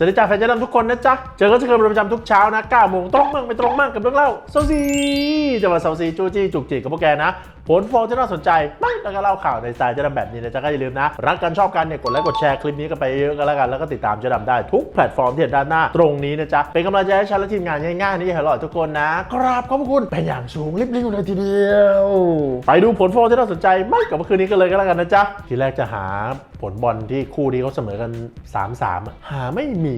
สวัสดีจ้าแฟนเจ๊ดำทุกคนนะจ๊ะ เจอกันเช่นเคยเป็นประจำทุกเช้านะ9โมงตรงมั่งไม่ตรงมั่งกับเรื่องเล่าเซาซีจะมาเซาซีจู้จี้จุกจิกกับพวกแกนะ ผลฟองจะน่าสนใจบ้างแล้วก็เล่าข่าวในสไตล์เจะดำแบบนี้นะจ๊ะก็อย่าลืมนะ รักกันชอบกันเนี่ยกดไลค์กดแชร์คลิปนี้กันไปเยอะกันแล้วกันแล้วก็ติดตามเจะดำได้ทุกแพลตฟอร์มที่เห็นด้านหน้าตรงนี้นะจ๊ะเป็นกำลังใจให้ฉันและทีมงานง่ายๆนี่ให้หล่อทุกคนนะกราบขอบคุณเป็นอย่างสูงรีบๆเลยทีเดียวไปดูผลฟองที่น่าสนใจไม่กับเมื่อคืนนี้กันเลยก็แล้วกันนะจ๊ะทีแรกจะหาผลบอลที่คู่นี้เขาเสมอกัน 3-3หาไม่มี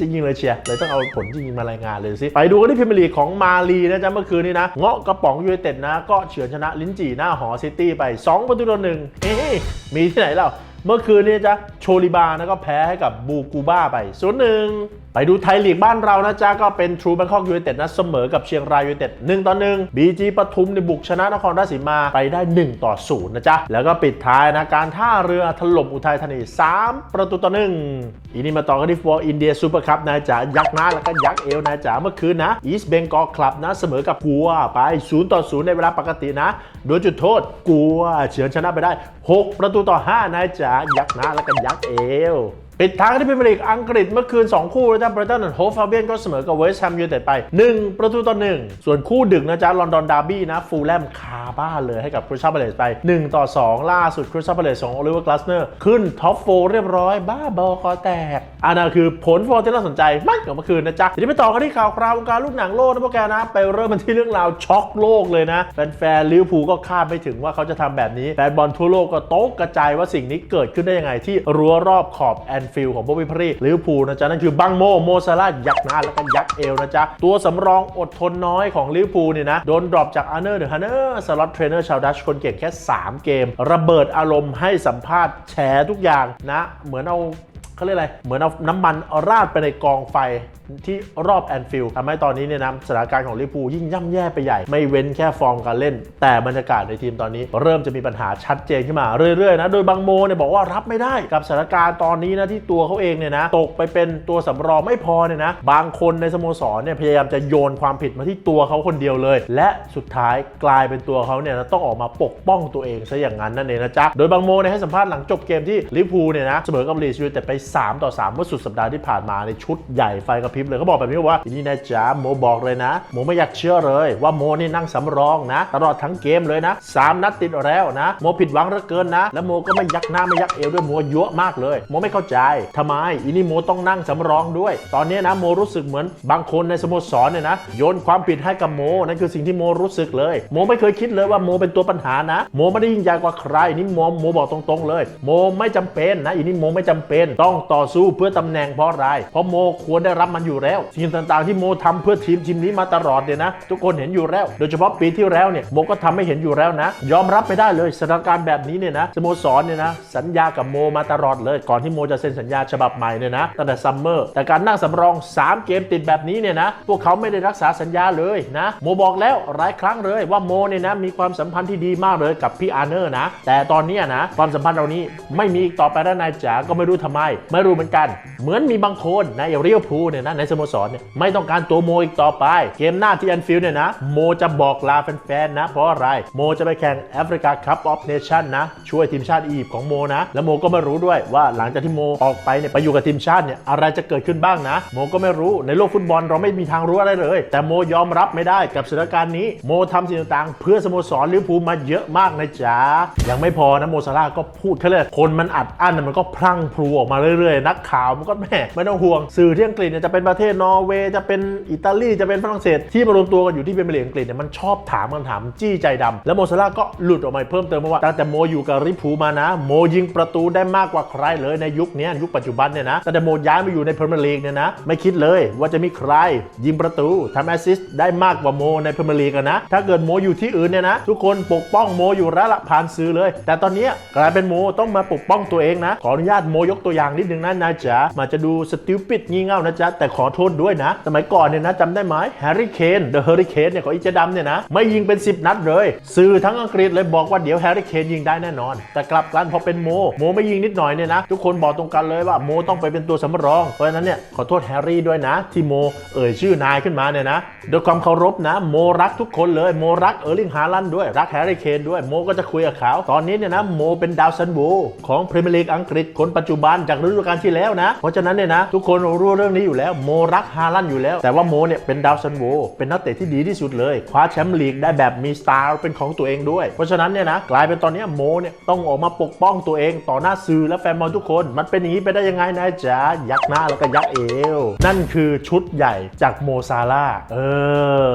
จริงๆเลยเชียร์เลยต้องเอาผลจริงๆมารายงานเลยสิไปดูกันที่พรีเมียร์ลีกของมาลีนะจ๊ะเมื่อคืนนี้นะเงาะกระป๋องยูไนเต็ดนะ ก็เฉือนชนะลินจีหน้าหอซิตี้ไป2ประตูต่อหนึ่งเฮ้ยมีที่ไหนเล่าเมื่อคืนนี้จ๊ะ ชลิบานะก็แพ้ให้กับบูกูบ้าไป0ูนย์หนึ่งไปดูไทยลีกบ้านเรานะจ๊ะ ก็เป็นทรูแบงคอกยูไนเต็ดนะเสมอกับเชียงรายยูไนเต็ด1ต่อ1บีจีปทุมในบุกชนะนครราชสีมาไปได้ 1 ต่อ0นย์นะจ๊ะ แล้วก็ปิดท้ายนะการท่าเรือถล่มอุทัยธานี 3 ประตูต่อ1อีนี่มาต่อกันที่ฟอร์อินเดียซูเปอร์คัพนะจ๊ะ ยักษ์หน้าแล้วก็ยักษ์เอวนะจ๊ะ เมื่อคืนนะอีสเบงกอลคลับนะเสมอกับกัวไป0ต่อ0ในเวลาปกตินะ โดยจุดโทษกัวเฉือนชนะไปได้ 6 ประตูต่อ5นะจ๊ะยักษ์หน้าแล้วก็ยักษเอว ปิดท้ายกันที่พรีเมียร์ลีกอังกฤษเมื่อคืน 2 คู่นะจ๊ะไบรตันโฮฟาเบียนก็เสมอกับเวสต์แฮมยูไนเต็ดไป 1 ประตูต่อ 1 ส่วนคู่ดึกนะจ๊ะลอนดอนดาร์บี้นะฟูลแลมคาบ้านเลยให้กับคริสตัลพาเลสไป 1 ต่อ 2 ล่าสุดคริสตัลพาเลสของโอลิเวอร์กลาสเนอร์ขึ้นท็อปโฟเรียบร้อย บ้าบอคอแตกอันนั้นคือผลฟอร์ที่น่าสนใจมากกว่าเมื่อคืนนะจ๊ะทีนี้ไปต่อกันที่ข่าวคราววงการลูกหนังโลกนะพวกแกนะ ไปเริ่มกันที่เรื่องราวช็อกโลกเลยนะแฟนๆลิเวอร์พูลก็คาดไม่ถึงว่าเขาจะทำแบบนี้แฟนบอลทั่วโลกก็โต๊กกระจายว่าสิ่งนี้เกิดขึ้นได้ยังไงที่รั้วรอบขอบแอนฟิลด์ของโบบี้พรีลิเวอร์พูลนะจ๊ะ นั่นคือบังโมโมซาลายักษ์หน้าแล้วก็ยักษ์เอวนะจ๊ะ ตัวสำรองอดทนน้อยของลิเวอร์พูลเนี่ยนะ โดนดรอปจากอาร์เนอร์เดอะฮันเนอร์สล็อตเทรนเนอร์ชาวดัชคนเก่งแค่ 3 เกม ระเบิดอารมณ์ให้สัมภาษณ์แฉทุกอย่างนะ เหมือนเอา เขาเรียกอะไร เหมือนเอาน้ำมันราดไปในกองไฟที่รอบแอนฟิลด์ทำให้ตอนนี้เนี่ยนะสถานการณ์ของลิเวอร์พูลยิ่งย่ำแย่ไปใหญ่ ไม่เว้นแค่ฟอร์มการเล่น แต่บรรยากาศในทีมตอนนี้ เริ่มจะมีปัญหาชัดเจนขึ้นมาเรื่อยๆนะโดยบางโมเนี่ยบอกว่ารับไม่ได้กับสถานการณ์ตอนนี้นะที่ตัวเขาเองเนี่ยนะตกไปเป็นตัวสำรองไม่พอเนี่ยนะบางคนในสโมสรเนี่ยพยายามจะโยนความผิดมาที่ตัวเขาคนเดียวเลย และสุดท้ายกลายเป็นตัวเขาเนี่ยต้องออกมาปกป้องตัวเองซะอย่างนั้นนั่นเองนะจ๊ะโดยบางโมเนี่ยให้สัมภาษณ์หลังจบเกมที่ลิเวอร์พูลเนี่ยนะเสมอกับลีสยูไนเต็ดไป3 ต่อ 3 เมื่อสุดสัปดาห์ที่ผ่านมาในชุดใหญ่ไฟกระพริบเลยเขาบอกแบบนี้ว่าทีนี้นะจ๊ะโมบอกเลยนะโมไม่อยากเชื่อเลย ว่าโมนี่นั่งสำรองนะ ตลอดทั้งเกมเลยนะ 3 นัดติดแล้วนะโมผิดหวังเหลือเกินนะ แล้วโมก็ไม่ยักหน้าไม่ยักเอวด้วยโมเยั่วมากเลยโมไม่เข้าใจทำไมอีนี่โมต้องนั่งสำรองด้วย ตอนนี้นะโมรู้สึกเหมือนบางคนในสโมสรเนี่ยนะโยนความผิดให้กับโมนั่นคือสิ่งที่โมรู้สึกเลย โมไม่เคยคิดเลยว่าโมเป็นตัวปัญหานะโมไม่ได้ยิ่งใหญ่กว่าใครนี่โมโมบอกตรงๆเลย โมไม่จำเป็นนะอีนี่โมไม่จำเป็นต้องต่อสู้เพื่อตำแหน่งเพราะอะไรเพราะโมควรได้รับมันอยู่แล้ว สิ่งต่างๆที่โมทำเพื่อทีมทีมนี้มาตลอดเนี่ยนะ ทุกคนเห็นอยู่แล้ว โดยเฉพาะปีที่แล้วเนี่ยโมก็ทำให้เห็นอยู่แล้วนะ ยอมรับไม่ได้เลยสถานการณ์แบบนี้เนี่ยนะสโมสรเนี่ยนะสัญญากับโมมาตลอดเลย ก่อนที่โมจะเซ็นสัญญาฉบับใหม่เนี่ยนะตั้งแต่ซัมเมอร์แต่การนั่งสำรอง 3 เกมติดแบบนี้เนี่ยนะพวกเขาไม่ได้รักษาสัญญาเลยนะโมบอกแล้วหลายครั้งเลยว่าโมเนี่ยนะมีความสัมพันธ์ที่ดีมากเลยกับพี่อาร์เนอร์นะแต่ตอนนี้นะความสัมพันธ์เรานี้ไม่มีอีกต่อไปแล้วนายจ๋าก็ไม่รู้ทำไมไม่รู้เหมือนกัน เหมือนมีบางคนในเรียวพูเนี่ยนะในสโมสรเนี่ยไม่ต้องการตัวโมอีกต่อไป เกมหน้าที่แอนฟิลด์เนี่ยนะโมจะบอกลาแฟนๆนะ เพราะอะไรโมจะไปแข่งแอฟริกาคัพออฟเนชั่นนะ ช่วยทีมชาติอียิปต์ของโมนะ แล้วโมก็ไม่รู้ด้วยว่าหลังจากที่โมออกไปเนี่ยไปอยู่กับทีมชาติเนี่ยอะไรจะเกิดขึ้นบ้างนะ โมก็ไม่รู้ในโลกฟุตบอลเราไม่มีทางรู้อะไรเลย แต่โมยอมรับไม่ได้กับสถานการณ์นี้โมทำสิ่งต่างๆ เพื่อสโมสรลิเวอร์พูลมาเยอะมากนะจ๊ะยังไม่พอนะโมซาร่าก็พูดเขาเลยคนมันอัดอั้นมันก็พรั่งพรูออกมาเรื่อยๆ นักข่าวมันก็แหม่ไม่ต้องห่วง สื่อที่อังกฤษเนี่ยจะเป็นประเทศนอร์เวย์จะเป็นอิตาลีจะเป็นฝรั่งเศสที่มารวมตัวกันอยู่ที่เป็นเลีกอังกฤษเนี่ยมันชอบถามคำถามจี้ใจดำแล้วโมซาร่าก็หลุดออกมาเพิ่มเติมว่าตั้งแต่โมอยู่กับลิพูมานะ โมยิงประตูได้มากกว่าใครเลยในยุคนี้ยุคปัจจุบันเนี่ยนะตั้งแต่โมย้ายมาอยู่ในพรีเมียร์ลีกเนี่ยนะไม่คิดเลยว่าจะมีใครยิงประตูทำแอสซิสต์ได้มากกว่าโมในพรีเมียร์ลีกนะถ้าเกิดโมอยู่ที่อื่นเนี่ยนะทุกคนปกป้องโมอยู่แล้วละผ่านสื่อเลย แต่ตอนนี้กลายเป็นโมต้องมาปกป้องตัวเองนะขออนุญาตโมยกตัวอย่างนิดนึงนะนายจ๋ามาจะดูสติวปิดงี่เง่านะจ๊ะแต่ขอโทษด้วยนะ สมัยก่อนเนี่ยนะจำได้ไหมแฮร์รี่เคนเดอะเฮอริเคนเนี่ยของอิจดำเนี่ยนะไม่ยิงเป็น 10 นัดเลย สื่อทั้งอังกฤษเลยบอกว่าเดี๋ยวแฮร์รี่เคนยิงได้แน่นอน แต่กลับกันพอเป็นโม โมไม่ยิงนิดหน่อยเนี่ยนะ ทุกคนบอกตรงกันเลยว่าโมต้องไปเป็นตัวสำรอง เพราะฉะนั้นเนี่ยขอโทษแฮร์รี่ด้วยนะ ที่โมเอ่ยชื่อนายขึ้นมาเนี่ยนะด้วยความเคารพนะ โมรักทุกคนเลยโมรักเออร์ลิงฮาลันด้วยรักแฮร์รี่เคนด้วยโมก็จะคุยกับเขาตอนนี้เนี่ยนะโมเป็นดาวซันโวของพรีเมียร์ลีกอังกฤษคนปัจจุบันจากฤดูดูกาลที่แล้วนะ เพราะฉะนั้นเนี่ยนะ ทุกคนรู้เรื่องนี้อยู่แล้วโมรักฮาลันอยู่แล้ว แต่ว่าโมเนี่ยเป็นดาวซันโวเป็นนักเตะที่ดีที่สุดเลยคว้าแชมป์ลีกได้แบบมีสไตล์เป็นของตัวเองด้วย เพราะฉะนั้นเนี่ยนะกลายเป็นตอนนี้โมเนี่ยต้องออกมาปกป้องตัวเองต่อหน้าสื่อและแฟนบอลทุกคน มันเป็นอย่างนี้ไปได้ยังไงนะจ๊ะยักหน้าแล้วก็ยักเอว นั่นคือชุดใหญ่จากโมซาลาเอ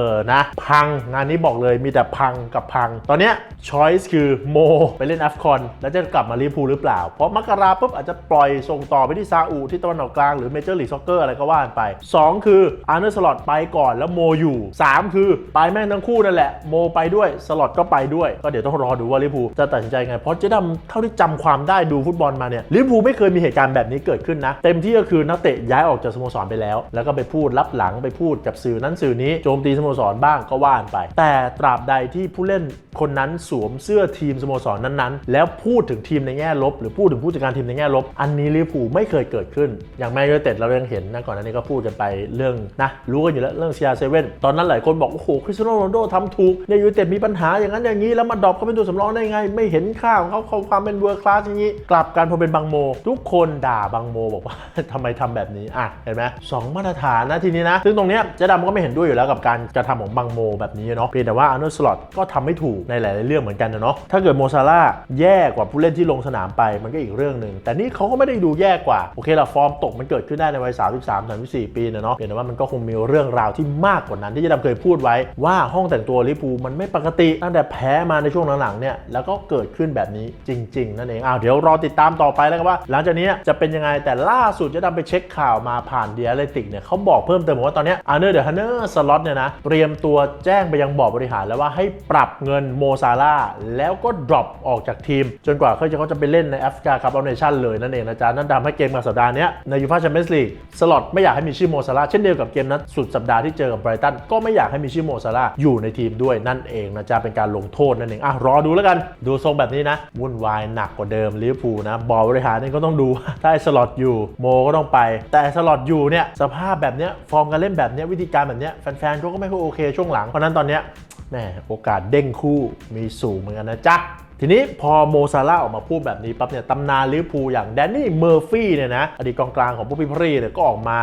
อนะ พังงานนี้บอกเลยมีแต่พังกับพัง ตอนเนี้ยช้อยส์คือโมไปเล่นแอฟคอนแล้วจะกลับมาลิพูหรือเปล่า เพราะมกราปุ๊บอาจจะปล่อยส่งต่อไปที่ซาอุที่ตะวันออกกลางหรือเมเจอร์ลีกซ็อกเกอร์อะไรก็ว่านไป 2 คืออาร์เนอร์สล็อตไปก่อนแล้วโมอยู่ 3 คือไปแม่งทั้งคู่นั่นแหละโมไปด้วยสล็อตก็ไปด้วย ก็เดี๋ยวต้องรอดูว่าลิพูจะตัดสินใจไง เพราะเจ๊ดำเท่าที่จำความได้ดูฟุตบอลมาเนี่ยลิพูไม่เคยมีเหตุการณ์แบบนี้เกิดขึ้นนะ เต็มที่ก็คือนักเตะย้ายออกจากสโมสรไปแล้ว แล้วก็ไปพูดรับหลังไปพูดกับสื่อนั้นสื่อนี้โจมตีสโมสรบ้างก็ว่านไป แต่ตราบใดที่ผู้เล่นคนนั้นสวมเสื้อทีมสโมสรนั้นๆ แล้วพูดถึงทีมในแง่ลบ หรือพูดถึงผู้จัดการทีมในแง่ลบ อันนี้ลิเวอร์พูลไม่เคยเกิดขึ้น อย่างแมนยูไนเต็ดเรายังเห็นนะก่อนหน้านี้ก็พูดกันไปเรื่องนะรู้กันอยู่แล้วเรื่อง CR7 ตอนนั้นหลายคนบอก โอ้โหคริสเตียโนโรนัลโดทำถูกเนี่ยยูไนเต็ดมีปัญหาอย่างนั้นอย่างนี้แล้วมาดรอปเขาเป็นตัวสำรองได้ไง ไม่เห็นค่าของเขาความเป็นเวอร์คลาสอย่างนี้ กลับกันพอเป็นบางโม ทุกคนด่าบางโมบอกว่าทำไมทำแบบนี้อะเห็นไหมสองมาตรฐานนะทีนี้นะซึ่งตรงเนี้ยเจ๊ดำก็ไม่เห็นด้วยอยู่แล้วกับการกระทำของบางโมแบบนี้เนาะเพียงแต่ว่าอาร์โนสลอตก็ทำไม่ถูกในหลาย ๆ เรื่องเหมือนกันนะเนาะถ้าเกิดโมซาร่าแย่กว่าผู้เล่นที่ลงสนามไปมันก็อีกเรื่องหนึ่งแต่นี่เขาก็ไม่ได้ดูแย่กว่า โอเคละฟอร์มตกมันเกิดขึ้นได้ในวัย 33 34 ปีนะเนาะเพียงแต่ว่ามันก็คงมีเรื่องราวที่มากกว่านั้นที่เจ๊ดำเคยพูดไว้ว่าห้องแต่งตัวลิเวอร์พูมันไม่ปกติตั้งแต่แพ้มาในช่วงหลังๆเนี่ยแล้วก็เกิดขึ้นแบบนี้จริง ๆ นั่นเองอ้าวเดี๋ยวรอติดตามต่อไปแล้วกันว่า หลังจากนี้จะเป็นยังไงแต่ล่าสุดเจะดำไปเช็คข่าวมาผ่านเดียเลติกเนี่ยเขาบอกเพิ่มเติมว่าตอนเนี้อาร์เนอร์เดอะฮันเนอร์สล็อตเนี่ยนะเตรียมตัวแจ้งไปยังบอร์ดบริหารแล้วว่าให้ปรับเงินโมซาร่าแล้วก็ดรอปออกจากทีม จนกว่าเขาจะเขาจะไปเล่นในแอฟริกาคัพออเนชั่นเลยนั่นเองนะจ๊ะนั่นทำให้เกมมาสัปดาห์นี้ในยูฟ่าแชมเปี้ยนส์ลีกสล็อตไม่อยากให้มีชื่อโมซาร่าเช่นเดียวกับเกมนัดสุดสัปดาห์ที่เจอกับไบรตันก็ไม่อยากให้มีชื่อโมซาร่าอยู่ในทีมด้วยนั่นเองนะจ๊ะเป็นการลงโทษนั่นเองอะรอดูแล้วกันดูทรงแบบนี้นะวุ่นวายหนักกว่าเดิมลิเวอร์พูลนะบอร์บริหารนี่ก็ต้องดูถ้าไอสล็อตอยู่โมก็ต้องไป แต่สล็อตอยู่เนี่ยสภาพแบบเนี้ยฟอร์มการเล่นแบบเนี้ยวิธีการแบบเนี้ยแฟนๆเขาก็ไม่ค่อยโอเคช่วงหลังเพราะนั้นตอนเนี้ยแหมโอกาสเด้งคู่มีสูงเหมือนกันนะจ๊ะ ทีนี้พอโมซาร่าออกมาพูดแบบนี้ปั๊บเนี่ยตำนานลิเวอร์พูลอย่างแดนนี่เมอร์ฟี่เนี่ยนะอดีตกองกลางของพวกพี่พรีเนี่ยก็ออกมา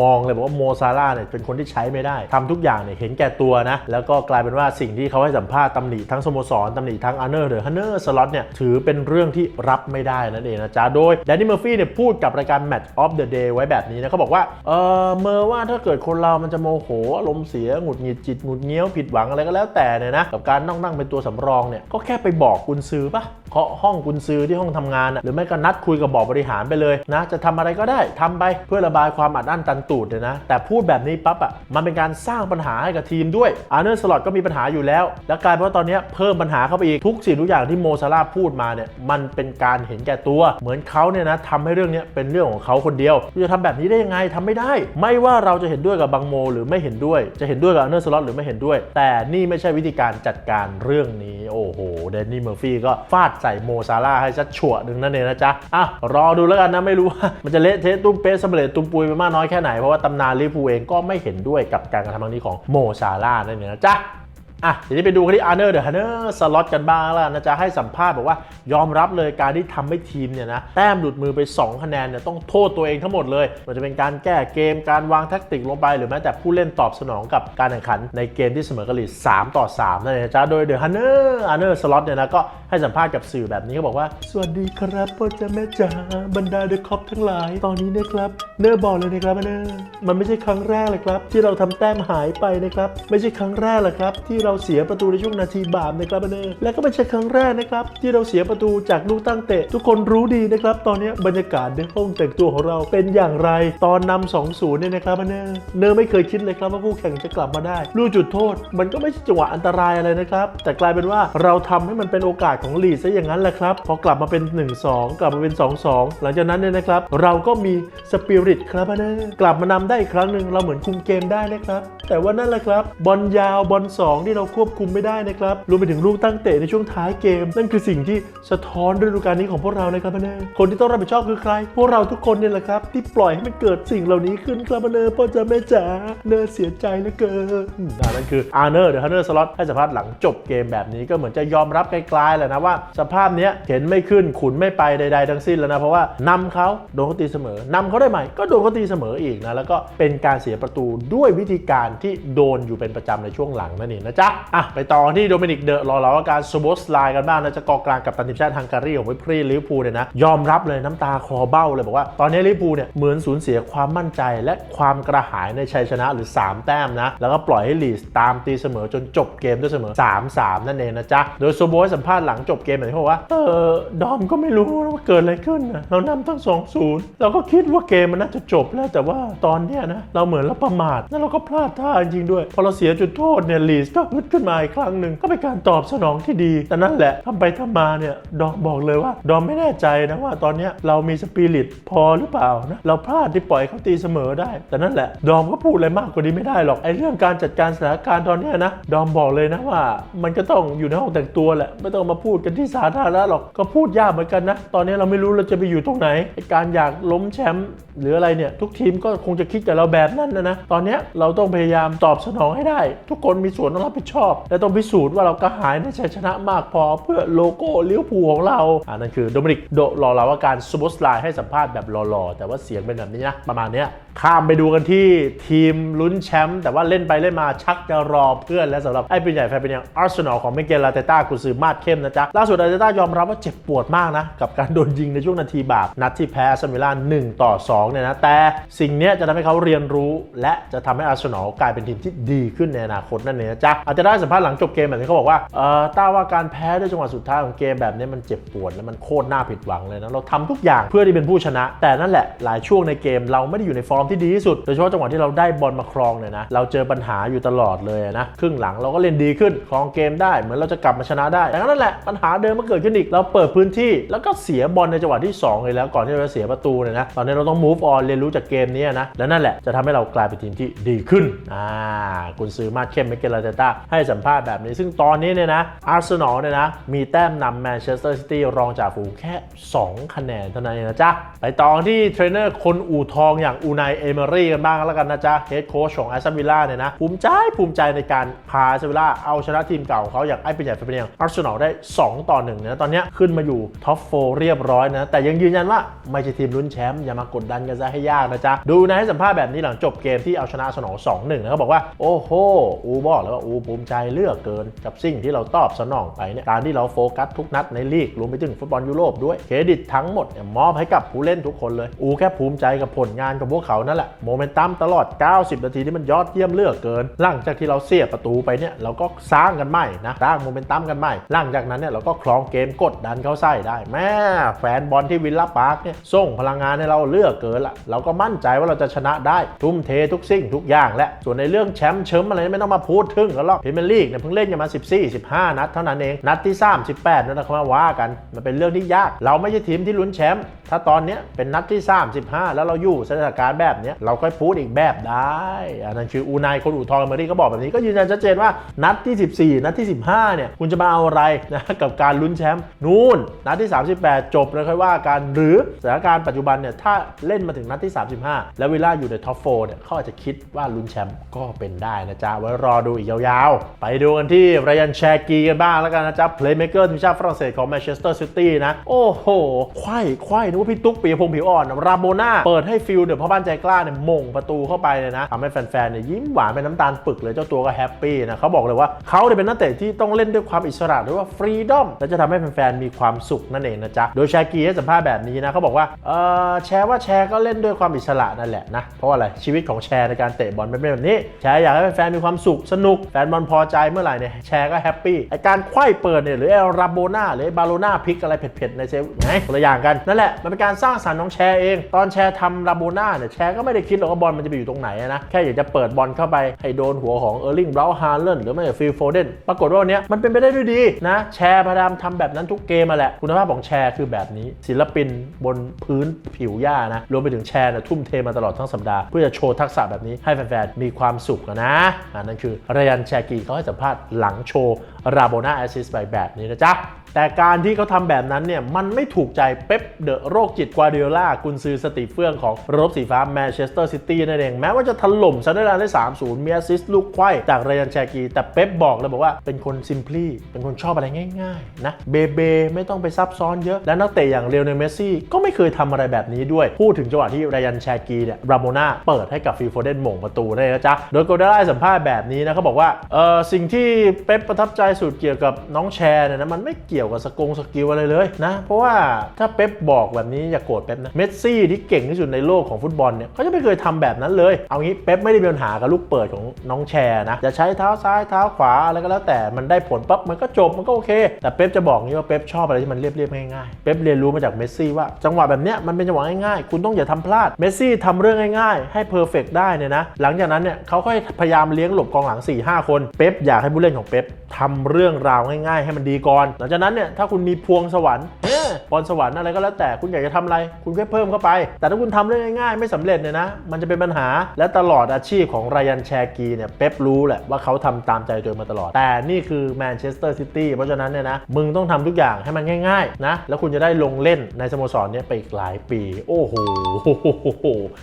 มองเลยบอกว่าโมซาร่าเนี่ยเป็นคนที่ใช้ไม่ได้ทำทุกอย่างเนี่ยเห็นแก่ตัวนะแล้วก็กลายเป็นว่าสิ่งที่เขาให้สัมภาษณ์ตำหนิทั้งสโมสรตำหนิทั้งอาร์เนอร์หรือฮันเนอร์สล็อตเนี่ยถือเป็นเรื่องที่รับไม่ได้นั่นเองนะจ๊ะโดยแดนนี่เมอร์ฟี่เนี่ยพูดกับรายการ Match of the Day ไว้แบบนี้นะเขาบอกว่าเออเมอร์ว่าถ้าเกิดคนเรามันจะโมโหอารมณ์เสียหงุดหงิดจิตหงุดเงี้ยวผิดหวังอะไรก็แล้วแต่เนี่ยนะกับการนั่งนั่งเป็นตัวสำรองเนี่ยก็แค่ไปบอกกุนซื้อปะ เคาะห้องกุญซือที่ห้องทำงานอะหรือไม่ก็นัดคุยกับบอร์ดบริหารไปเลยนะจะทำอะไรก็ได้ทำไปเพื่อระบายความอัดอั้นตันตูดเลยนะ แต่พูดแบบนี้ปั๊บอะมันเป็นการสร้างปัญหาให้กับทีมด้วยอาร์เนอร์สล็อตก็มีปัญหาอยู่แล้ว แล้วกลายเป็นว่าตอนนี้เพิ่มปัญหาเข้าไปอีกทุกสิ่งทุกอย่างที่โมซาร่าพูดมาเนี่ยมันเป็นการเห็นแก่ตัวเหมือนเขาเนี่ยนะทำให้เรื่องนี้เป็นเรื่องของเขาคนเดียวจะทำแบบนี้ได้ยังไงทำไม่ได้ ไม่ว่าเราจะเห็นด้วยกับบางโม หรือไม่เห็นด้วย จะเห็นด้วยกับอาร์เนอร์สล็อตหรือไม่เห็นด้วย แต่นี่ไม่ใช่วิธีการจัดการเรื่องนี้โอ้โหเดนนี่เมอร์ฟี่ก็ฟาดใส่โมซาร่าให้ชัดฉวดหนึ่งนั่นเองนะจ๊ะอะรอดูแล้วกันนะไม่รู้ว่ามันจะเละเทะตุ้มเป๊ะสำเร็จตุ้มปุยไปมากน้อยแค่ไหนเพราะว่าตำนานลิเวอร์พูลเองก็ไม่เห็นด้วยกับการกระทำครั้งนี้ของโมซาร่านั่นเองนะจ๊ะ อะทีนี้ไปดูกันที่อาร์เนอร์เดอะฮันเนอร์สล็อตกันบ้างแล้วนะจ๊ะให้สัมภาษณ์บอกว่ายอมรับเลยการที่ทำให้ทีมเนี่ยนะแต้มหลุดมือไป 2 คะแนนเนี่ยต้องโทษตัวเองทั้งหมดเลยมันจะเป็นการแก้เกมการวางแท็กติกลงไป หรือแม้แต่ผู้เล่นตอบสนองกับการแข่งขันในเกมที่เสมอกันลีด3ต่อ3นั่นเองนะจ๊ะโดยเดอะฮันเนอร์อาร์เนอร์สล็อตเนี่ยนะก็ให้สัมภาษณ์กับสื่อแบบนี้เขาบอกว่า สวัสดีครับพ่อจ๋าแม่จ๋าบรรดาเดอะคอปทั้งหลาย ตอนนี้นะครับเนอร์บอกเลยนะครับเนอร์มันไม่ใช่ครั้งแรกเลยครับ ที่เราทำแต้มหายไปนะครับไม่ใช่ครั้งแรกหรอกครับที่เราเสียประตูในช่วงนาทีบาปนะครับเนอร์และก็ไม่ใช่ครั้งแรกนะครับที่เราเสียประตูจากลูกตั้งเตะ ทุกคนรู้ดีนะครับ ตอนนี้บรรยากาศในห้องแต่งตัวของเราเป็นอย่างไร ตอนนำ2-0 เนี่ยนะครับเนอร์เนอร์ไม่เคยคิดเลยครับว่าคู่แข่งจะกลับมาได้ ลูกจุดโทษ มันก็ไม่ใช่จังหวะอันตรายอะไรนะครับ แต่กลายเป็นว่าเราทำให้มันเป็นโอกาสของลีดซะอย่างนั้นแหละครับ พอกลับมาเป็น 1-2 กลับมาเป็น 2-2 หลังจากนั้นเนี่ยนะครับ เราก็มีสปิริตครับเนอร์กลับมานำได้อีกครั้งหนึ่งเราเหมือนคุมเกมได้นะครับ แต่ว่านั่นแหละครับบอลยาวบอลสองที่เราเราควบคุมไม่ได้นะครับ รวมไปถึงลูกตั้งเตะในช่วงท้ายเกม นั่นคือสิ่งที่สะท้อนฤดูกาลนี้ของพวกเรานะครับเนอคนที่ต้องรับผิดชอบคือใคร พวกเราทุกคนเนี่ยแหละครับ ที่ปล่อยให้มันเกิดสิ่งเหล่านี้ขึ้นครับเนอพ่อจ๋าแม่จ๋าเนอเสียใจเหลือเกินอืมอ่านั่นคืออาร์เนอร์เดอะฮันเนอร์สล็อตให้สัมภาษณ์หลังจบเกมแบบนี้ก็เหมือนจะยอมรับไกลๆแหละนะว่า สภาพเนี้ยเข็นไม่ขึ้นขุนไม่ไปใด ๆ ทั้งสิ้นแล้วนะเพราะว่านำเขาโดนเขาตีเสมอนำเขาได้ใหม่ก็โดนเขาตีเสมออีกนะแล้วก็เป็นการเสียประตูด้วยวิธีการที่โดนอยู่เป็นประจำในช่วงหลังนั่นเองนะจ๊ะอะ ไปต่อที่โดมินิกเดอะรอเราว่าการสโบสไลน์กันบ้างนะจะกองกลางกับตันทีมชาติฮังการีของวิพรีลิเวอร์พูลเนี่ยนะ ยอมรับเลยน้ำตาคลอเบ้าเลยบอกว่า ตอนนี้ลิเวอร์พูลเนี่ยเหมือนสูญเสียความมั่นใจ และความกระหายในชัยชนะหรือ 3 แต้มนะ แล้วก็ปล่อยให้ลีสตามตีเสมอจนจบเกมด้วยเสมอ 3-3 นั่นเองนะจ๊ะ โดยโซโบให้สัมภาษณ์หลังจบเกมแบบนี้เขาบอกว่า เออ ดอมก็ไม่รู้ว่าเกิดอะไรขึ้นนะเรานำทั้ง2-0เราก็คิดว่าเกมมันน่าจะจบแล้วแต่ว่าตอนเนี้ยนะเราเหมือนเราประมาทแล้วเราก็พลาดท่าจริงด้วยพอเราเสียจุดโทษเนี่ยลีสก็ดขึ้นมาอีกครั้งหนึ่งก็เป็นการตอบสนองที่ดี แต่นั่นแหละทำไปทำมาเนี่ยดอมบอกเลยว่า ดอมไม่แน่ใจนะว่าตอนนี้เรามีสปิริตพอหรือเปล่านะเราพลาดที่ปล่อยเขาตีเสมอได้ แต่นั่นแหละ ดอมก็พูดอะไรมากกว่านี้ไม่ได้หรอกไอ้เรื่องการจัดการสถานการณ์ตอนนี้นะดอมบอกเลยนะว่า มันก็ต้องอยู่ในห้องแต่งตัวแหละไม่ต้องมาพูดกันที่สาธารณะหรอกก็พูดยากเหมือนกันนะตอนนี้เราไม่รู้เราจะไปอยู่ตรงไหนไอ้การอยากล้มแชมป์หรืออะไรเนี่ยทุกทีมก็คงจะคิดกับเราแบบนั้นนะนะตอนนี้เราต้องพยายามตอบสนองให้ได้ ทุกคนมีส่วนต้องรับผิดชอบ และต้องพิสูจน์ว่าเรากระหายในชัยชนะมากพอเพื่อโลโก้ลิเวพูของเราอ่านั่นคือโดมินิกโดรอเราว่าการสโบสไลน์ให้สัมภาษณ์แบบรอๆ แต่ว่าเสียงเป็นแบบนี้นะ ประมาณนี้ข้ามไปดูกันที่ทีมลุ้นแชมป์แต่ว่าเล่นไปเล่นมาชักจะรอเพื่อนและสำหรับไอ้เป็นใหญ่แฟนเป็นอย่างอาร์เซนอลของเมเกลลาเตต้ากุซือมาดเข้มนะจ๊ะล่าสุดลาเตต้ายอมรับว่าเจ็บปวดมากนะ กับการโดนยิงในช่วงนาทีบาปนัดที่แพ้อาร์เซนอล1ต่อ2เนี่ยนะแต่สิ่งนี้จะทำให้เขาเรียนรู้ และจะทำให้อาร์เซนอลกลายเป็นทีมที่ดีขึ้นในอนาคตนั่นเองนะจ๊ะอาจจะได้สัมภาษณ์หลังจบเกมแบบนี้เขาบอกว่าเออต้าว่าการแพ้ด้วยจังหวะสุดท้ายของเกมแบบนี้มันเจ็บปวดและมันโคตรน่าผิดหวังเลยนะเราทำทุกอย่างเพื่อที่เป็นผู้ชนะ แต่นั่นแหละหลายช่วงในเกมเราไม่ได้อยู่ในฟอร์มที่ดีที่สุดโดยเฉพาะจังหวะที่เราได้บอลมาครองเนี่ยนะเราเจอปัญหาอยู่ตลอดเลยนะครึ่งหลังเราก็เล่นดีขึ้นครองเกมได้เหมือนเราจะกลับมาชนะได้แต่นั่นแหละปัญหาเดิมมันเกิดขึ้นอีกเราเปิดพื้นที่แล้วก็เสียบอลในจังหวะที่2เลยแล้วก่อนที่เราจะเสียประตูเนี่ยนะตอนนี้เราต้อง move on เรียนรู้จากเกมนี้นะและนั่นแหละจะทำให้เรากลายเป็นทีมที่ดีขึ้นอ่ากุนซือมาเข้มเมเกลลาเตต้าให้สัมภาษณ์แบบนี้ ซึ่งตอนนี้เนี่ยนะอาร์เซนอลเนี่ยนะ มีแต้มนำแมนเชสเตอร์ซิตี้รองจากฝูงแค่ 2 คะแนนเท่านั้นเองนะจ๊ะ ไปต่อที่เทรนเนอร์คนอู่ทองอย่างอูนายเอเมอรี่กันบ้างแล้วกันนะจ๊ะเฮดโค้ชของแอสตันวิลล่าเนี่ยนะภูมิใจภูมิใจในการพาแอสตันวิลล่าเอาชนะทีมเก่าเขาอย่างไอ้เป็นใหญ่เป็นอย่างอาร์เซนอลได้ 2 ต่อ1นะตอนนี้ขึ้นมาอยู่ท็อปโฟเรียบร้อยนะแต่ยังยืนยันว่าไม่ใช่ทีมลุ้นแชมป์อย่ามากดดันกันซะให้ยากนะจ๊ะดูนะให้สัมภาษณ์แบบนี้หลังจบเกมที่เอาชนะอาร์เซนอล2-1นะเขาบอกว่าโอ้โหอูบอกเลยว่าอูภูมิใจเลือกเกินกับสิ่งที่เราตอบสนองไปเนี่ยการที่เราโฟกัสทุกนัดในลีกรวมไปถึงฟุตบอลยุโรปด้วยเครดิตทั้งหมดมอบให้กับผู้เล่นทุกคนเลย อูแค่ภูมิใจกับผลงานของพวกเขานั่นแหละโมเมนตัมตลอด 90 นาทีที่มันยอดเยี่ยมเลือกเกิน หลังจากที่เราเสียประตูไปเนี่ยเราก็สร้างกันใหม่นะสร้างโมเมนตัมกันใหม่หลังจากนั้นเนี่ยเราก็ครองเกมกดดันเข้าใส่ได้ แม่แฟนบอลที่วิลล่าพาร์คเนี่ยส่งพลังงานให้เราเลือกเกินละเราก็มั่นใจว่าเราจะชนะได้ทุ่มเททุกสิ่งทุกอย่างและส่วนในเรื่องแชมป์เชิมอะไรไม่ต้องมาพูดถึงกันหรอกพรีเมียร์ลีกเนี่ยเพิ่งเล่นกันมา 14 15 นัดเท่านั้นเอง นัดที่ 38นั่นนะครับว่ากัน มันเป็นเรื่องที่ยาก เราไม่ใช่ทีมที่ลุ้นแชมป์ ถ้าตอนนี้เป็นนัดที่ 35 แล้วเราอยู่สถานการณ์แบบนี้เราค่อยพูดอีกแบบได้ อันนั้นคืออูนายคนอู่ทองเมอรี่ก็บอกแบบนี้ ก็ยืนยันชัดเจนว่านัดที่ 14 นัดที่ 15 เนี่ย คุณจะมาเอาอะไรนะกับการลุ้นแชมป์ นู่น นัดที่ 38 จบแล้วค่อยว่ากันหรือสถานการณ์ปัจจุบันเนี่ย ถ้าเล่นมาถึงนัดที่ 35 แล้วเวลาอยู่ในท็อปโฟเนี่ยเขาอาจจะคิดว่าลุ้นแชมป์ก็เป็นได้นะจ๊ะ ไว้รอดูอีกยาวไปดูกันที่ไรยันแชกีกันบ้างแล้วกันนะจ๊ะเพลย์เมเกอร์ทีมชาติฝรั่งเศสของแมนเชสเตอร์ซิตี้นะ โอ้โห ไขว้ไขว้นึกว่าพี่ตุ๊กปีพงผิวอ่อนราโบนาเปิดให้ฟิลเดี๋ยวพ่อบ้านใจกล้าเนี่ยมงประตูเข้าไปเลยนะทำให้แฟนๆเนี่ยยิ้มหวานเป็นน้ำตาลปึกเลยเจ้าตัวก็แฮปปี้นะเขาบอกเลยว่าเขาเนี่ยเป็นนักเตะที่ต้องเล่นด้วยความอิสระหรือว่าฟรีดอมและจะทำให้แฟนๆมีความสุขนั่นเองนะจ๊ะโดยแชกีให้สัมภาษณ์แบบนี้นะเขาบอกว่าเออแชร์ว่าแชร์ก็เล่นด้วยความอิสระนั่นแหละนะเพราะอะไรชีวิตของแชร์ในการเตะบอลเป็นแบบนี้แชร์อยากให้แฟนๆมีความสุขสนุกแฟนบอลพอใจเมื่อไหร่เนี่ยแชร์ก็แฮปปี้ไอการไขว้เปิดเนี่ยหรือไอราโบนาหรือไอบาโลนาพิกอะไรเผ็ดๆในเซฟไงคนละอย่างกัน นั่นแหละมันเป็นการสร้างสรรค์ของแชร์เอง ตอนแชร์ทำราโบนาเนี่ยแชร์ก็ไม่ได้คิดหรอกว่าบอลมันจะไปอยู่ตรงไหนนะแค่อยากจะเปิดบอลเข้าไปให้โดนหัวของเออร์ลิงบราวฮาร์เลนหรือไม่ฟิลโฟเดนปรากฏว่าวันเนี้ยมันเป็นไปได้ด้วยดีนะแชร์พยายามทำแบบนั้นทุกเกมมาแหละคุณภาพของแชร์คือแบบนี้ ศิลปินบนพื้นผิวหญ้านะรวมไปถึงแชร์เนี่ยทุ่มเทมาตลอดทั้งสัปดาห์เพื่อจะโชว์ทักษะแบบนี้ให้แฟนๆมีความสุขนะอ่านั่นคือรยันแชกีเขาให้สัมภาษณ์หลังโชว์ราโบนาแอสซิสไปแบบนี้นะจ๊ะ แต่การที่เขาทำแบบนั้นเนี่ยมันไม่ถูกใจเป๊ปเดอะโรคจิตกวาเดียล่ากุนซือสติเฟื่องของรบสีฟ้าแมนเชสเตอร์ซิตี้นั่นเอง แม้ว่าจะถล่มซันเดอร์แลนด์ได้ 3-0 มีแอสซิสต์ลูกไขว้จากไรอันแชกี แต่เป๊ปบอกเลยบอกว่าเป็นคนซิมพลีเป็นคนชอบอะไรง่ายๆนะเบเบไม่ต้องไปซับซ้อนเยอะ และนักเตะอย่างเรียวเนลเมสซี่ก็ไม่เคยทำอะไรแบบนี้ด้วย พูดถึงจังหวะที่ไรอันแชกีเนี่ยราโมนาเปิดให้กับฟิลโฟเดนหม่งประตูได้นะจ๊ะโดยโกเดล่าให้สัมภาษณ์แบบนี้นะเขาบอกว่าเออสิ่งที่เป๊ปประทับใจสุดเกี่ยวกับน้องแชร์เนี่ยนะมันไม่เกี่ยวกับสกงสกิลอะไรเลยนะเพราะว่าถ้าเป๊ปบอกแบบนี้อย่าโกรธเป๊ปนะเมสซี่ที่เก่งที่สุดในโลกของฟุตบอลเนี่ยเขาจะไม่เคยทำแบบนั้นเลย เอางี้เป๊ปไม่ได้มีปัญหากับลูกเปิดของน้องแชร์นะจะใช้เท้าซ้ายเท้าขวาอะไรก็แล้วแต่มันได้ผลปั๊บมันก็จบมันก็โอเค แต่เป๊ปจะบอกงี้ว่าเป๊ปชอบอะไรที่มันเรียบๆง่ายๆเป๊ปเรียนรู้มาจากเมสซี่ว่าจังหวะแบบเนี้ยมันเป็นจังหวะง่ายๆคุณต้องอย่าทำพลาดเมสซี่ทำเรื่องง่ายๆ ให้เพอร์เฟกได้เนี่ยนะหลังจากนั้นเนี่ยเขาก็พยายามเลี้ยงหลบกองหลัง4-5คนเป๊ปอยากให้ผู้เล่นของเป๊ปทำเรื่องราวง่าย ๆ ให้มันดีก่อนหลังจากนั้นเนี่ยถ้าคุณมีพวงสวรรค์เฮ้ยพรสวรรค์อะไรก็แล้วแต่คุณอยากจะทำอะไร คุณแค่เพิ่มเข้าไป แต่ถ้าคุณทำเรื่องง่ายๆ ไม่สำเร็จเนี่ยนะ มันจะเป็นปัญหาและตลอดอาชีพของไรยันแชกีเนี่ยเป๊ปรู้แหละว่าเขาทำตามใจตัวเองมาตลอด แต่นี่คือแมนเชสเตอร์ซิตี้เพราะฉะนั้นเนี่ยนะมึงต้องทำทุกอย่างให้มันง่ายๆนะแล้วคุณจะได้ลงเล่นในสโมสรเนี้ไปอีกหลายปี โอ้โห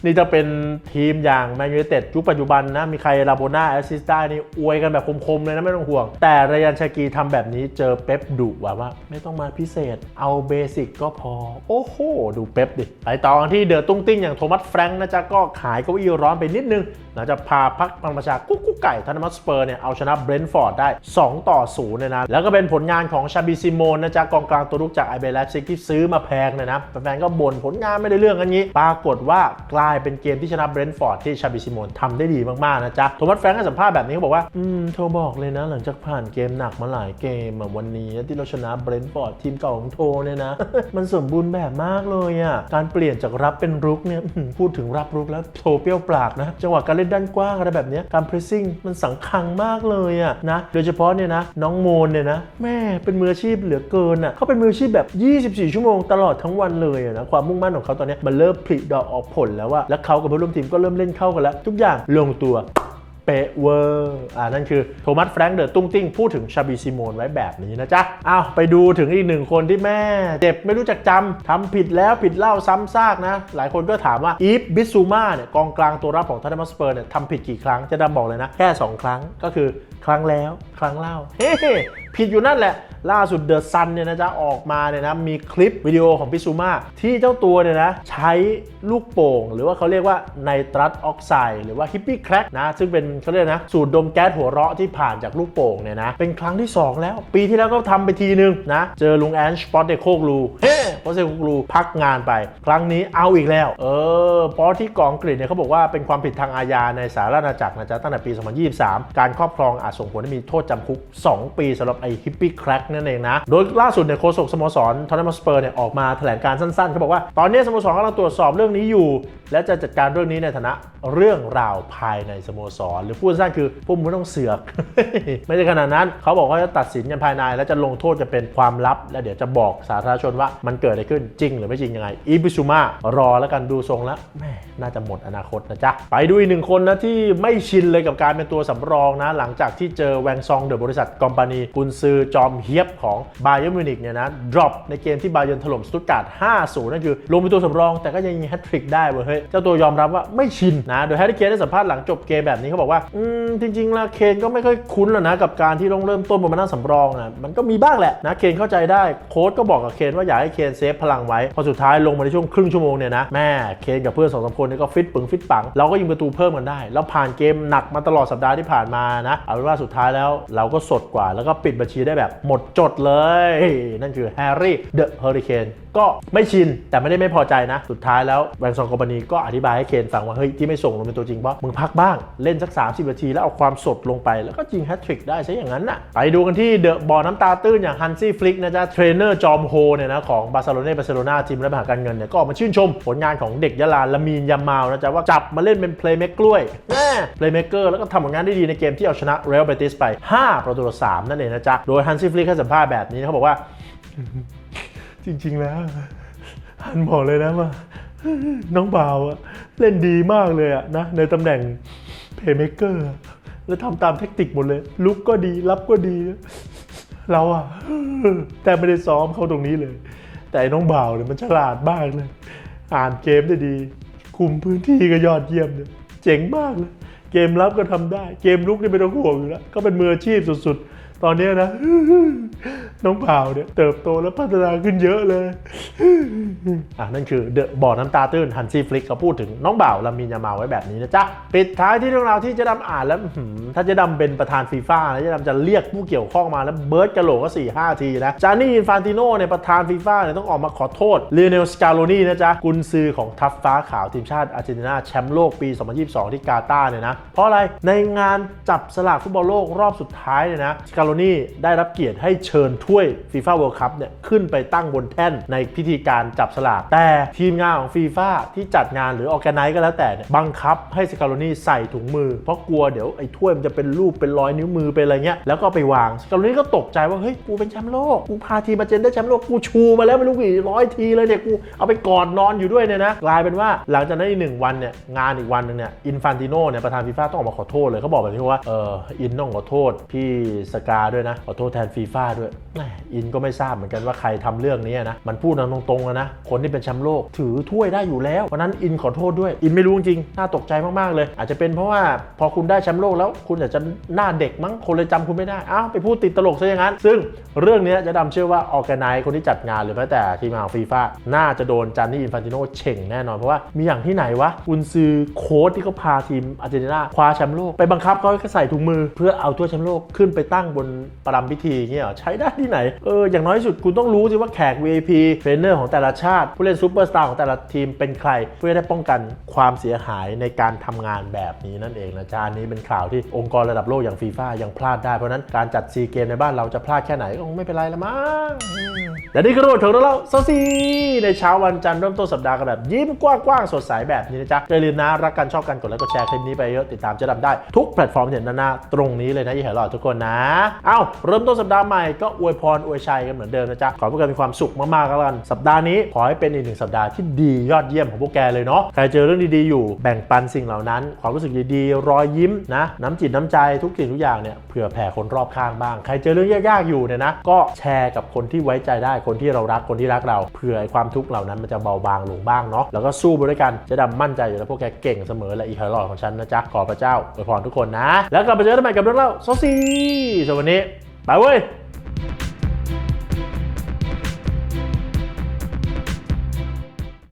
นี่จะเป็นทีมอย่างแมนยูไนเต็ดยุคปัจจุบันนะมีใครลาโบนาแอสซิสได้นี่อวยกันแบบคมๆเลยนะไม่ต้องห่วง แต่รยันชากีทำแบบนี้เจอเป๊ปดุว่าว่าไม่ต้องมาพิเศษ เอาเบสิกก็พอ โอ้โห ดูเป๊ปดิ ไปต่อที่เดอะตุ้งติ้งอย่างโทมัสแฟรงค์นะจ๊ะก็ขายเก้าอี้ร้อนไปนิดนึง หลังจากพาพักพลังประชากุ๊กกุ๊กไก่ธนมัสสเปอร์เนี่ยเอาชนะเบรนท์ฟอร์ดได้ 2 ต่อ0เนี่ยนะแล้วก็เป็นผลงานของชาบิซิโมนนะจ๊ะกองกลางตัวลุกจากไอเบลเลฟซิกที่ซื้อมาแพงเนี่ยนะแฟนๆก็บ่นผลงานไม่ได้เรื่องกันนี้ ปรากฏว่ากลายเป็นเกมที่ชนะเบรนท์ฟอร์ดที่ชาบิซิโมนทำได้ดีมากๆนะจ๊ะโทมัสแฟรงค์ให้สัมภาษณ์แบบนี้เขาบอกว่าอืมโทบอกเลยนะ หลังจากผ่านเกมหนักมาหลายเกมอะวันนี้ที่เราชนะเบรนท์ฟอร์ดทีมเก่าของโทเนี่ยนะ มันสมบูรณ์แบบมากเลยอะการเปลี่ยนจากรับเป็นรุกเนี่ยพูดถึงรับรุกแล้วโทเปรี้ยวปากนะจังหวะการเล่นด้านกว้างอะไรแบบนี้การ pressing มันสังคังมากเลยอะนะโดยเฉพาะเนี่ยนะน้องโมนเนี่ยนะแม่เป็นมืออาชีพเหลือเกินอะเขาเป็นมืออาชีพแบบ 24 ชั่วโมงตลอดทั้งวันเลยอะนะความมุ่งมั่นของเขาตอนนี้มันเริ่มผลิดอกออกผลแล้วว่าแล้วเขากับเพื่อนร่วมทีมก็เริ่มเล่นเข้ากันแล้ว ทุกอย่างลงตัว เป๊ะเวอร์ อ่านั่นคือโทมัสแฟรงค์เดอะตุ้งติ้งพูดถึงชาบีซิโมนไว้แบบนี้นะจ๊ะอ้าวไปดูถึงอีกหนึ่งคนที่แม่ เจ็บไม่รู้จักจำทำผิดแล้วผิดเล่าซ้ำซากนะ หลายคนก็ถามว่าอีฟบิซูมาเนี่ยกองกลางตัวรับของทันมัสเปอร์เนี่ยทำผิดกี่ครั้งจะดำบอกเลยนะ แค่ 2 ครั้งก็คือครั้งแล้ว ครั้งเล่า เฮ้ผิดอยู่นั่นแหละ ล่าสุดเดอะซันเนี่ยนะจ๊ะออกมาเนี่ยนะมีคลิปวิดีโอของพิซูมาที่เจ้าตัวเนี่ยนะใช้ลูกโป่ง หรือว่าเขาเรียกว่าไนตรัสออกไซด์หรือว่าฮิปปี้แครกนะซึ่งเป็นเขาเรียกนะสูตรดมแก๊สหัวเราะที่ผ่านจากลูกโป่งเนี่ยนะเป็นครั้งที่ 2 แล้ว ปีที่แล้วก็ทำไปทีนึงนะเจอลุงแอนช์ปอตเดโคกลูเฮ้ปอตเดโคกลูพักงานไป ครั้งนี้เอาอีกแล้ว เออเพราะที่กองกฤษเนี่ยเขาบอกว่าเป็นความผิดทางอาญาในสาธารณจักรนะจ๊ะตั้งแต่ปี 2023 การครอบครองอาจส่งผลให้มีโทษจำคุก 2 ปีสำหรับไอฮิปปี้แครกนั่นเองนะ โดยล่าสุดเนี่ยโฆษกสโมสรทอนนัมสเปอร์เนี่ยออกมาแถลงการสั้นๆเขาบอกว่าตอนนี้สโมสรกำลังตรวจสอบเรื่องนี้อยู่ และจะจัดการเรื่องนี้ในฐานะเรื่องราวภายในสโมสร หรือพูดสั้นๆคือพวกมึงไม่ต้องเสือก ไม่ใช่ขนาดนั้นเขาบอกว่าจะตัดสินกันภายใน และจะลงโทษจะเป็นความลับ และเดี๋ยวจะบอกสาธารณชนว่ามันเกิดอะไรขึ้นจริง หรือไม่จริงยังไงอีบิซูมารอแล้วกันดูทรงแล้วแม่น่าจะหมดอนาคตนะจ๊ะไปดูอีกหนึ่งคนนะที่ไม่ชินเลยกับการเป็นตัวสำรองนะ หลังจากที่เจอแวงซองเดอะบริษัทกอมปานีกุนซือจอมเฮียบของบาเย r n มิวนิกเนี่ยนะดรอปในเกมที่บาเย r n ถล่มสตุตการ์ด 5-0 นั่นคือ ลงเป็นตัวสำรองแต่ก็ยังยิงแฮตทริกได้เว้ยเฮ้ยเจ้าตัวยอมรับว่าไม่ชินนะ โดยแฮร์รี่เคนได้สัมภาษณ์หลังจบเกมแบบนี้เขาบอกว่า อืม จริงๆแล้วเคนก็ไม่ค่อยคุ้นแล้วนะ กับการที่ต้องเริ่มต้นบนมานั่งสำรองอะมันก็มีบ้างแหละนะเคนเข้าใจได้โค้ชก็บอกกับเคนว่าอยากให้เคนเซฟพลังไว้พอสุดท้ายลงมาในช่วงครึ่งชั่วโมงเนี่ยนะแม่เคนกับเพื่อนสองสามคนนี่ก็ฟิตปึงฟิตปังเราก็ยิงประตูเพิ่มกันได้แล้วผ่านเกมหนักมาตลอดสัปดาห์ที่ผ่านมานะเอาเป็นว่าสุดท้ายแล้วเราก็สดกว่าแล้วก็ปิดบัญชีได้แบบหมดจดเลย นั่นคือแฮร์รี่เดอะเฮอริเคนก็ไม่ชิน แต่ไม่ได้ไม่พอใจนะ สุดท้ายแล้วแวงซองกอมปานีก็อธิบายให้เคนฟังว่า เฮ้ย ที่ไม่ส่งลงเป็นตัวจริงเพราะมึงพักบ้างเล่นสัก 30 นาที แล้วเอาความสดลงไปแล้วก็ยิงแฮตทริกได้ใช่อย่างนั้นน่ะ ไปดูกันที่เดอะบอลน้ำตาตื้นอย่างฮันซี่ฟลิกนะจ๊ะเทรนเนอร์จอมโฮเนี่ยนะของบาร์เซโลนาบาร์เซโลนาทีมและมหาการเงินเนี่ยก็ออกมาชื่นชมผลงานของเด็กยะลาละมีนยามาวนะจ๊ะว่าจับมาเล่นเป็นเพลย์เมกกล้วยแน่เพลย์เมกเกอร์แล้วก็ทำผลงานได้ดีในเกมที่เอาชนะเรอัลเบติสไป 5 ประตูต่อ3นั่นเองนะจ๊ะโดยฮันซี่ฟลิกให้สัมภาษณ์แบบนี้เขาบอกว่า จริง ๆ แล้วฮันบอกเลยนะว่าน้องบ่าวอะเล่นดีมากเลยอะนะ ในตำแหน่งเพย์เม k เกอร์แล้วทำตามเทคนิคหมดเลย ลุกก็ดี รับก็ดี เราอะแต่ไม่ได้ซ้อมเขาตรงนี้เลย แต่อ้น้องบ่าวเนี่ยมันฉลาดมากเลย อ่านเกมได้ดี คุมพื้นที่ก็ยอดเยี่ยมเลยเจ๋งมากเลย เกมรับก็ทำได้ เกมลุกนี่ไม่ต้องห่วงอยู่แล้วก็เป็นมืออาชีพสุดๆ ตอนนี้นะ น้องบ่าวเนี่ยเติบโตและพัฒนาขึ้นเยอะเลย อะนั่นคือเดอะบ่อน้ำตาตื้นฮันซี่ฟลิกเขาพูดถึงน้องบ่าวลามินยามาไว้แบบนี้นะจ๊ะ ปิดท้ายที่เรื่องราวที่เจะดำอ่านแล้วถ้าเจะดำเป็นประธานฟีฟ่านะเจะดำจะเรียกผู้เกี่ยวข้องมาแล้วเบิร์ดกะโหลกก็4ี่ห้าทีนะจานี่อินฟานติโน่เนี่ยประธานฟีฟ่าเนี่ยต้องออกมาขอโทษเลเนลสกาโลนีนะจ๊ะกุนซือของทัพฟ้าขาวทีมชาติอาร์เจนตินาแชมป์โลกปี 2022 ที่กาตาร์เนี่ยนะเพราะอะไรในงานจับสลากฟุตบอลโลกรอบสุดท้ายเนี่ยนะสกาโลนีได้รับเกียรติให้เชิญถ้วยฟีฟ่าเวิลด์คัพเนี่ยขึ้นไปตั้งบนแท่นในพิธีการจับสลาก แต่ทีมงานของฟีฟ่าที่จัดงานหรือออแกไนซ์ก็แล้วแต่เนี่ยบังคับให้สกาโลนีใส่ถุงมือ เพราะกลัวเดี๋ยวไอ้ถ้วยมันจะเป็นรูปเป็นรอยนิ้วมือเป็นอะไรเงี้ยแล้วก็เอาไปวางสกาโลนีก็ตกใจว่าเฮ้ยกูเป็นแชมป์โลกกูพาทีมมาเจนได้แชมป์โลกกูชูมาแล้วไม่รู้กี่ร้อยทีเลยเนี่ยกูเอาไปกอดนอนอยู่ด้วยเนี่ยนะกลายเป็นว่าหลังจากนั้นอีกหนึ่งวันเนี่ยงานอีกวันหนึ่งเนี่ยอินฟันติโนเนี่ยประธานฟีฟ่าต้องออกมาขอโทษเลยเขาบอกแบบนี้ว่าเอออินต้องขอโทษพี่สกาด้วยนะขอโทษแทนฟีฟ่าด้วยอินก็ไม่ทราบเหมือนกันว่าใครทำเรื่องนี้นะ มันพูดกันตรงๆอะนะ คนที่เป็นแชมป์โลกถือถ้วยได้อยู่แล้วเพราะนั้นอินขอโทษด้วย อินไม่รู้จริงๆน่าตกใจมากๆเลย อาจจะเป็นเพราะว่าพอคุณได้แชมป์โลกแล้วคุณอาจจะหน้าเด็กมั้งคนเลยจำคุณไม่ได้อ้าวไปพูดติดตลกซะอย่างนั้น ซึ่งเรื่องนี้จะดำเชื่อว่าออแกไนซ์คนที่จัดงานหรือแม้แต่ทีมงานของฟีฟ่าน่าจะโดนจานนี่อินฟันติโนเฉ่งแน่นอนเพราะว่ามีอย่างที่ไหนวะอุนซือโค้ชที่เขาพาทีมอาร์เจนตินาคว้าแชมป์โลกไปบังคับเขาให้ใส่ถุงมือเพื่อเอาถ้วยแชมป์โลกขึ้นไปตั้งบนประดำพิธีเงี้ยใช้ได้ที่ไหน เออ อย่างน้อยที่สุดคุณต้องรู้สิว่าแขก VIP เทรนเนอร์ของแต่ละชาติ ผู้เล่นซูเปอร์สตาร์ของแต่ละทีมเป็นใคร เพื่อได้ป้องกันความเสียหายในการทำงานแบบนี้นั่นเองนะจ๊ะอันนี้เป็นข่าวที่องค์กรระดับโลกอย่างฟีฟ่ายังพลาดได้ เพราะนั้นการจัดซีเกมในบ้านเราจะพลาดแค่ไหนก็คงไม่เป็นไรละมั้งและนี่คือทั้งหมดของเราโซซีในเช้าวันจันทร์เริ่มต้นสัปดาห์กันแบบยิ้มกว้างๆสดใสแบบนี้นะจ๊ะอย่าลืมนะรักกันชอบกันกดไลค์กดแชร์คลิปนี้ไปเยอะติดตามเจะดำได้ทุกแพลตฟอร์มเห็นหน้าตรงนี้เลยนะยี่ห้อหล่อทุกคนนะเอ้าเริ่มต้นสัปดาห์ใหม่ก็อวยพรอวยชัยกันเหมือนเดิมนะจ๊ะขอให้พวกแกมีความสุขมากๆกันสัปดาห์นี้ขอให้เป็นอีกหนึ่งสัปดาห์ที่ดียอดเยี่ยมของพวกแกเลยเนาะใครเจอเรื่องดีๆอยู่แบ่งปันสิ่งเหล่านั้น ความรู้สึกดีๆรอยยิ้มนะน้ำจิตน้ำใจทุกสิ่งทุกอย่างเนี่ยเผื่อแผ่คนรอบข้างบ้าง ใครเจอเรื่องยากๆอยู่เนี่ยนะก็แชร์กับคนที่ไว้ใจได้คนที่เรารักคนที่รักเราเผื่อความทุกข์เหล่านั้นมันจะเบาบางลงบ้างเนาะแล้วก็สู้ไปด้วยกันจะดำมั่นใจอยู่แล้วพวกแกเก่งเสมอและอีกหลอดของฉันนะจ๊ะขอพระเจ้าอวยพรทุกคนนะ แล้วกลับมาเจอกันใหม่กับเรื่องเล่าโซซีสวัสดีไปเว้ย